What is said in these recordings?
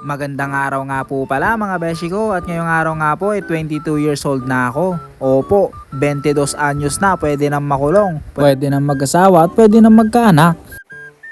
Magandang araw nga po pala mga beshi ko at ngayong araw nga po ay 22 years old na ako. Opo, 22 anyos na pwede nang makulong, pwede nang mag-asawa at pwede nang magkaanak.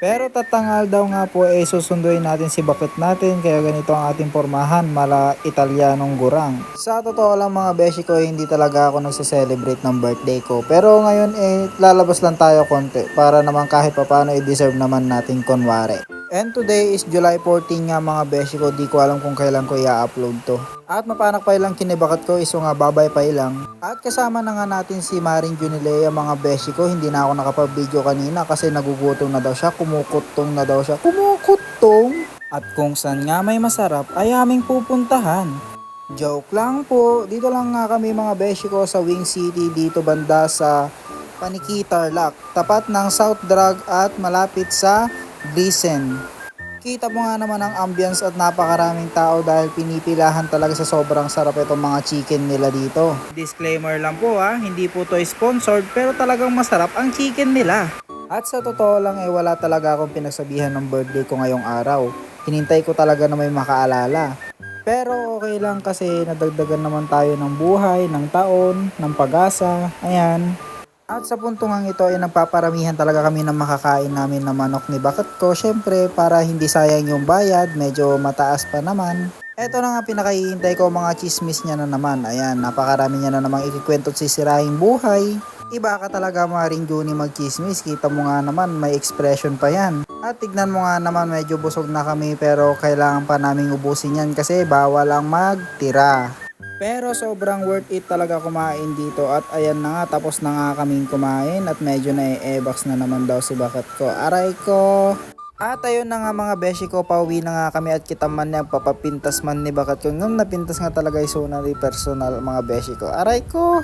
Pero tatangal daw nga po ay susunduin natin si bakit natin kaya ganito ang ating pormahan mala Italianong gurang. Sa totoo lang mga beshi ko hindi talaga ako nagse-celebrate ng birthday ko. Pero ngayon eh lalabas lang tayo konti para naman kahit papano i-deserve naman natin kunwari. And today is July 14 nga mga beshi ko, di ko alam kung kailan ko i-upload to. At mapanak pa ilang kinibakat ko, iso nga babay pa ilang. At kasama na nga natin si Maring Junilea mga beshi ko, hindi na ako nakapag-video kanina kasi nagugutom na daw siya, kumukutong na daw siya, kumukutong. At kung saan nga may masarap ay aming pupuntahan. Joke lang po, dito lang nga kami mga beshi ko sa Wing City dito banda sa Paniki Tarlac, tapat ng South Drag at malapit sa Gleason. Kita mo nga naman ang ambience at napakaraming tao dahil pinipilahan talaga sa sobrang sarap itong mga chicken nila dito. Disclaimer lang po ha, hindi po to sponsored pero talagang masarap ang chicken nila. At sa totoo lang eh wala talaga akong pinagsabihan ng birthday ko ngayong araw. Hinintay ko talaga na may makaalala. Pero okay lang kasi nadagdagan naman tayo ng buhay, ng taon, ng pag-asa. Ayan, at sa puntong ito ay nagpaparamihan talaga kami ng makakain namin na manok ni Bakit ko. Syempre para hindi sayang yung bayad, medyo mataas pa naman. Ito na nga pinakahihintay ko mga chismis niya na naman. Ayan, napakarami niya na namang ikikwento at sisiraing buhay. Iba ka talaga maring Juni magchismis. Kita mo nga naman may expression pa yan. At tignan mo nga naman medyo busog na kami pero kailangan pa naming ubusin yan kasi bawal ang magtira. Pero sobrang worth it talaga kumain dito at ayan na nga tapos na nga kaming kumain at medyo na e-box na naman daw si bakat ko. Aray ko! At ayun na nga mga beshi ko, pauwi na nga kami at kita man niya papapintas man ni bakat ko. Ngam napintas nga talaga yung sunari personal mga beshi ko. Aray ko!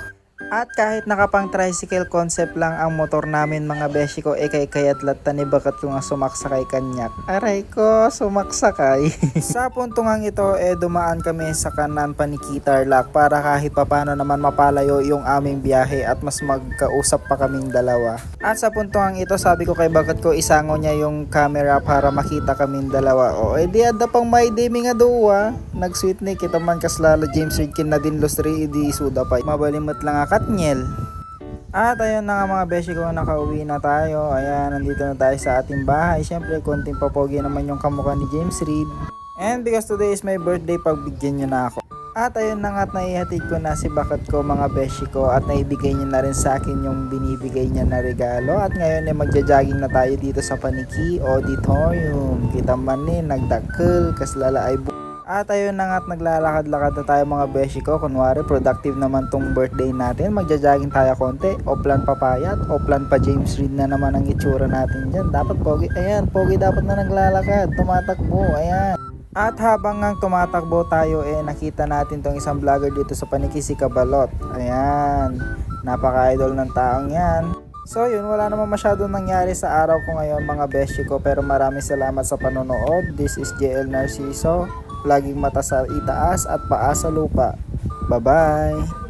At kahit nakapang tricycle concept lang ang motor namin mga beshi ko, eh kay kayat latta ni bakat ko nga sumaksakay kanyak. Aray ko, sumaksakay. sa puntungang ito, eh dumaan kami sa kanan pa ni Kitarlac para kahit papano naman mapalayo yung aming biyahe at mas magkausap pa kaming dalawa. At sa puntungang ito, sabi ko kay bakat ko, isango niya yung camera para makita kaming dalawa. O, eh di ada pang may demi nga duwa. Nag-sweet ni kita man kaslala James Reed na din los 3 di suda pa. Mabalimot lang nga katnyel. At ayun na nga mga beshi ko, nakauwi na tayo. Ayan, nandito na tayo sa ating bahay. Siyempre, konting papogi naman yung kamukha ni James Reed. And because today is my birthday, pagbigyan nyo na ako. At ayun na nga at naihatid ko na si bakat ko mga beshi ko at naibigay niya na rin sa akin yung binibigay niya na regalo. At ngayon ay magja-jogging na tayo dito sa Paniki Auditorium. Kita man eh, nagdakkel, kaslala ay bu- at ayun na nga at naglalakad-lakad na tayo mga beshi ko. Kunwari, productive naman tong birthday natin. Magja-jogging tayo konti. Oplan papayat, oplan pa James Reed na naman ang itsura natin dyan. Dapat pogi, ayan, pogi dapat na naglalakad. Tumatakbo, ayan. At habang nga tumatakbo tayo, eh, nakita natin tong isang vlogger dito sa Paniki si Kabalot. Ayan, napaka-idol ng taong yan. So yun, wala naman masyadong nangyari sa araw ko ngayon mga beshi ko pero maraming salamat sa panonood. This is JL Narciso. Laging mata sa itaas at paa sa lupa. Bye-bye!